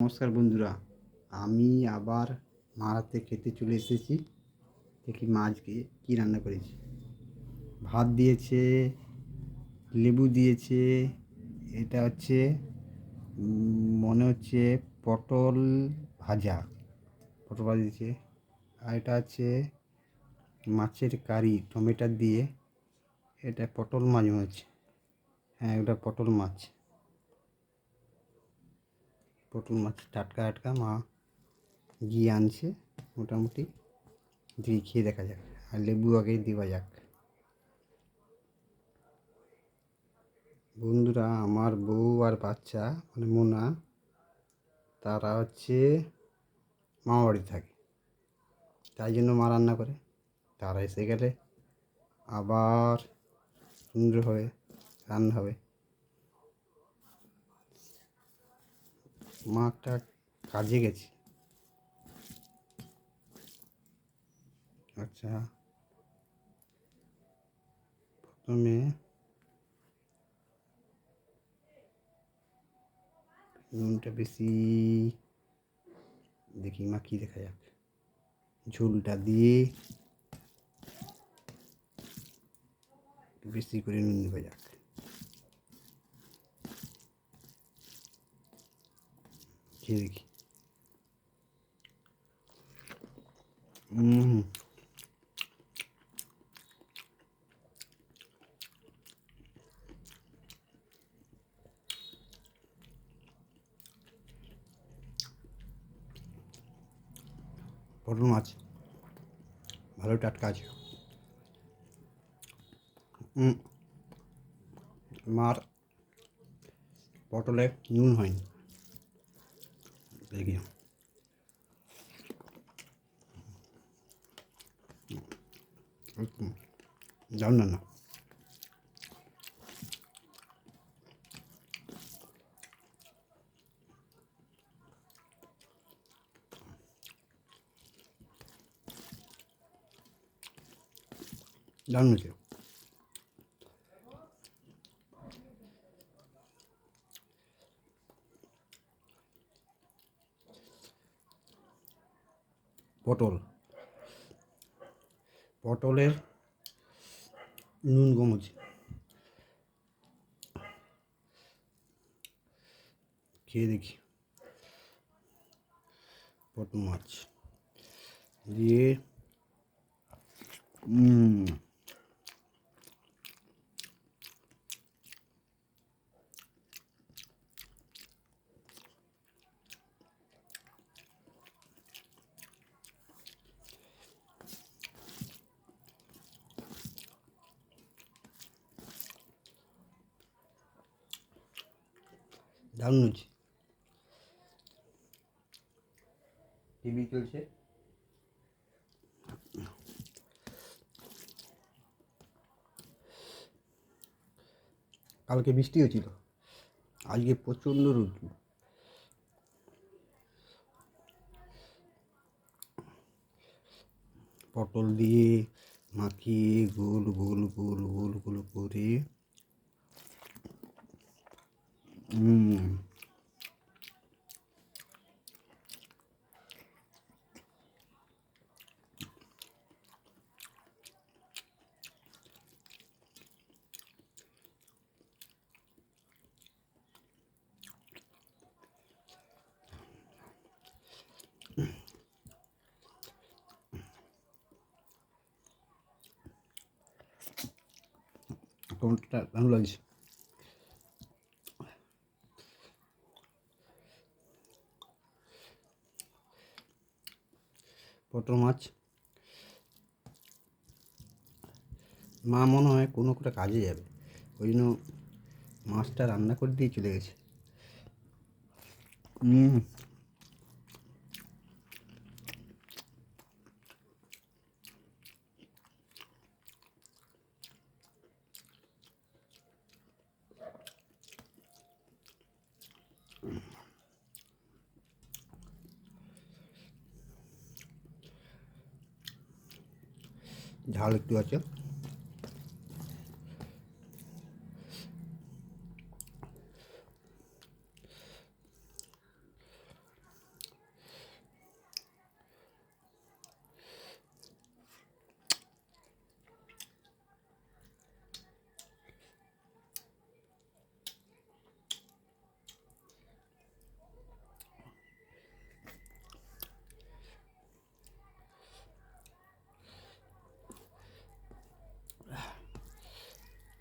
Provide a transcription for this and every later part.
নমস্কার বন্ধুরা, আমি আবার মারাতে খেতে চলে এসেছি। দেখি মা আজকে কী রান্না করেছি। ভাত দিয়েছে, লেবু দিয়েছে, এটা হচ্ছে মনে হচ্ছে পটল ভাজা। পটল ভাজা দিয়েছে, আর এটা হচ্ছে মাছের কারি, টমেটো দিয়ে। এটা পটল মাছ মনে হচ্ছে। হ্যাঁ এটা পটল মাছ। পটল মাছ টাটকা টাটকা মা গিয়ে আনছে, মোটামুটি দিয়ে খেয়ে দেখা যাক, আর লেবু আগে দেওয়া যাক। বন্ধুরা, আমার বউ আর বাচ্চা মানে মোনা, তারা হচ্ছে মামা বাড়ি থাকে। তাই জন্য মা রান্না করে। তারা এসে গেলে আবার সুন্দরভাবে রান্না হবে। মা কাজে গেছে। আচ্ছা। প্রথমে নুনটা বেশি দেখি মা কি দেখা যাক। ঝোলটা দিয়ে বেশি করে নুন দেওয়া যাক। খেয়ে দেখি হুম পটল মাছ ভালো টাটকা আছে হুম মার পটলে নুন হয়নি 4개요. 음. 나나나. 나누세요. পটল পটলের নুন গমজ খেয়ে দেখি পটল মাছ দিয়ে উম, দারুণ টিভি চলছে? কালকে বৃষ্টি হয়েছিল আজকে প্রচণ্ড রোদ পটল দিয়ে মাখিয়ে গোল গোল গোল গোল গোল করে Uhm. con trả tăng পটল মাছ। মা মনে হয় কোনো একটা কাজে যাবে। ওই জন্য মাছটা রান্না করে দিয়ে চলে গেছে। হুম ঝাল একটু আছে।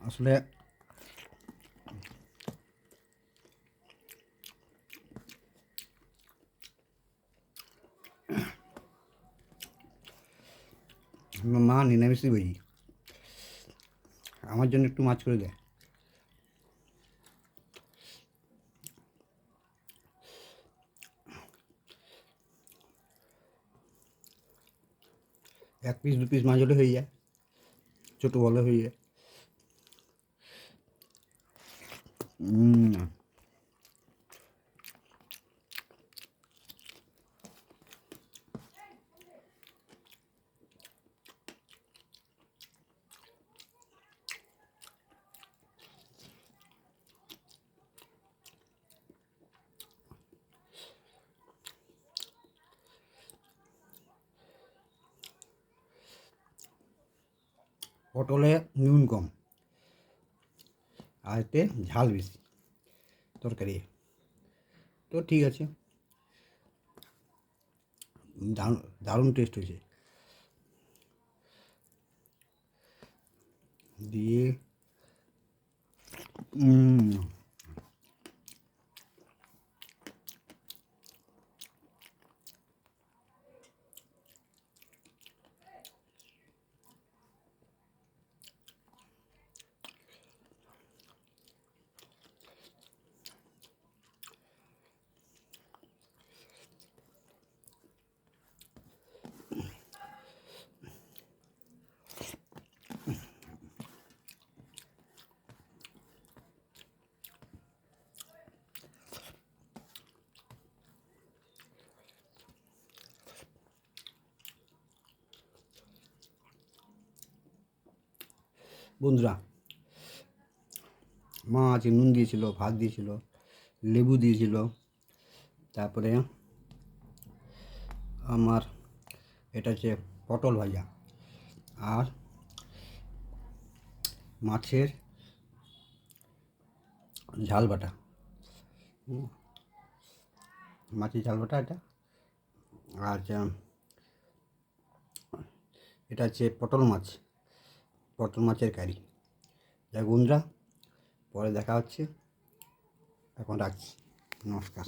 আসলে আমার মা নিরামিষই বুঝি আমার জন্য একটু মাছ করে দেয় এক পিস দু পিস মাছ হলে হয়ে যায় ছোটো বলে হয়ে যায় উম, পটলে নুন কম আর এতে ঝাল বেশি তরকারি। তো ঠিক আছে। দারুণ দারুণ টেস্ট হয়েছে। দিয়ে বন্ধুরা মা আছে নুন দিয়েছিল, ভাত দিয়েছিল, লেবু দিয়েছিল, তারপরে আমার এটা হচ্ছে পটল ভাজা আর মাছের ঝাল বাটা। মাছের ঝাল বাটা এটা আর এটা হচ্ছে পটল মাছ। পটল মাছের কারি। যাই বন্ধুরা পরে দেখা হচ্ছে। এখন রাখছি। নমস্কার।